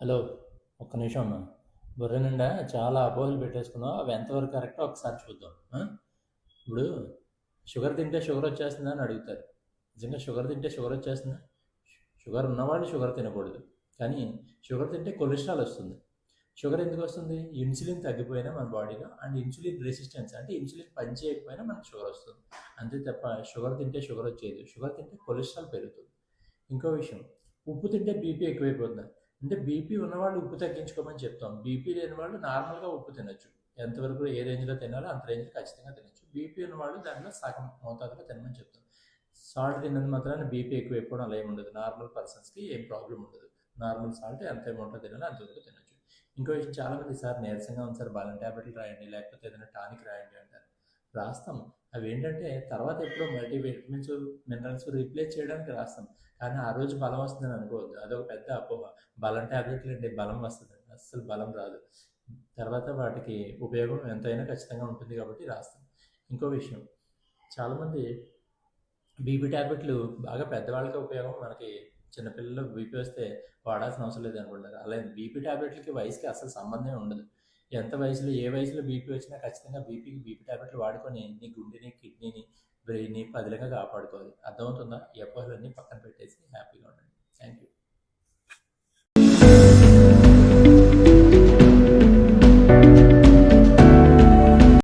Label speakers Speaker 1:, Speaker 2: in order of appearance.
Speaker 1: Hello ఒక్క నిమిషం అమ్మా. బుర్ర నిండా చాలా అపోహలు పెట్టేసుకున్నావు. అవి ఎంతవరకు కరెక్టో ఒకసారి చూద్దాం. ఇప్పుడు షుగర్ తింటే షుగర్ వచ్చేస్తుందా అని అడుగుతారు. నిజంగా షుగర్ తింటే షుగర్ వచ్చేస్తుందా? షుగర్ ఉన్నవాళ్ళు షుగర్ తినకూడదు. కానీ షుగర్ తింటే కొలెస్ట్రాల్ వస్తుంది. షుగర్ ఎందుకు వస్తుంది? ఇన్సులిన్ తగ్గిపోయినా మన బాడీలో అండ్ ఇన్సులిన్ రెసిస్టెన్స్ అంటే ఇన్సులిన్ పని చేయకపోయినా మనకు షుగర్ వస్తుంది. అంతే తప్ప షుగర్ తింటే షుగర్ వచ్చేది. షుగర్ తింటే కొలెస్ట్రాల్ పెరుగుతుంది. ఇంకో విషయం ఉప్పు తింటే బీపీ ఎక్కువైపోతుంది? అంటే బీపీ ఉన్నవాళ్ళు ఉప్పు తగ్గించుకోమని చెప్తాం. బీపీ లేని వాళ్ళు నార్మల్గా ఉప్పు తినొచ్చు. ఎంతవరకు ఏ రేంజ్లో తినాలో అంత రేంజ్ ఖచ్చితంగా తినచ్చు. బీపీ ఉన్నవాళ్ళు దాంట్లో సగం మోతాదులో తినమని చెప్తాం. సాల్ట్ తిన్నది మాత్రాన్ని బీపీ ఎక్కువ ఎక్కువ అలా ఏమి ఉండదు. నార్మల్ పర్సన్స్కి ఏం ప్రాబ్లం ఉండదు. నార్మల్ సాల్ట్ ఎంత అమౌంట్లో తినాలో అంతవరకు తినచ్చు. ఇంకో చాలామంది చాలా మంది సార్ నీరసంగా ఉంది సార్ బాలం ట్యాబ్లెట్లు రాయండి లేకపోతే ఏదైనా టానిక్ రాయండి అంటారు. రాస్తాం. అవి ఏంటంటే తర్వాత ఎప్పుడో మల్టీ విటమిన్స్ మినరల్స్ రీప్లేస్ చేయడానికి రాస్తాం. కానీ ఆ రోజు బలం వస్తుందని అనుకోవద్దు. అదొక పెద్ద అపోహ. బలం ట్యాబ్లెట్లు అంటే బలం వస్తుంది. అస్సలు బలం రాదు. తర్వాత వాటికి ఉపయోగం ఎంతైనా ఖచ్చితంగా ఉంటుంది కాబట్టి రాస్తాం. ఇంకో విషయం. చాలామంది బీపీ ట్యాబ్లెట్లు బాగా పెద్దవాళ్ళకి ఉపయోగం. మనకి చిన్నపిల్లలు బీపీ వస్తే వాడాల్సిన అవసరం లేదు అనుకుంటారు అలాగే బీపీ ట్యాబ్లెట్లకి వయసుకి అసలు సంబంధం ఉండదు. ఎంత వయసులో ఏ వయసులో బీపీ వచ్చినా ఖచ్చితంగా బీపీకి బీపీ ట్యాబ్లెట్లు వాడుకొని నీ గుండెని కిడ్నీని బ్రెయిన్ని పదిలంగా కాపాడుకోవాలి. అర్థమవుతుందా? ఈ అపోహలన్నీ పక్కన పెట్టేసి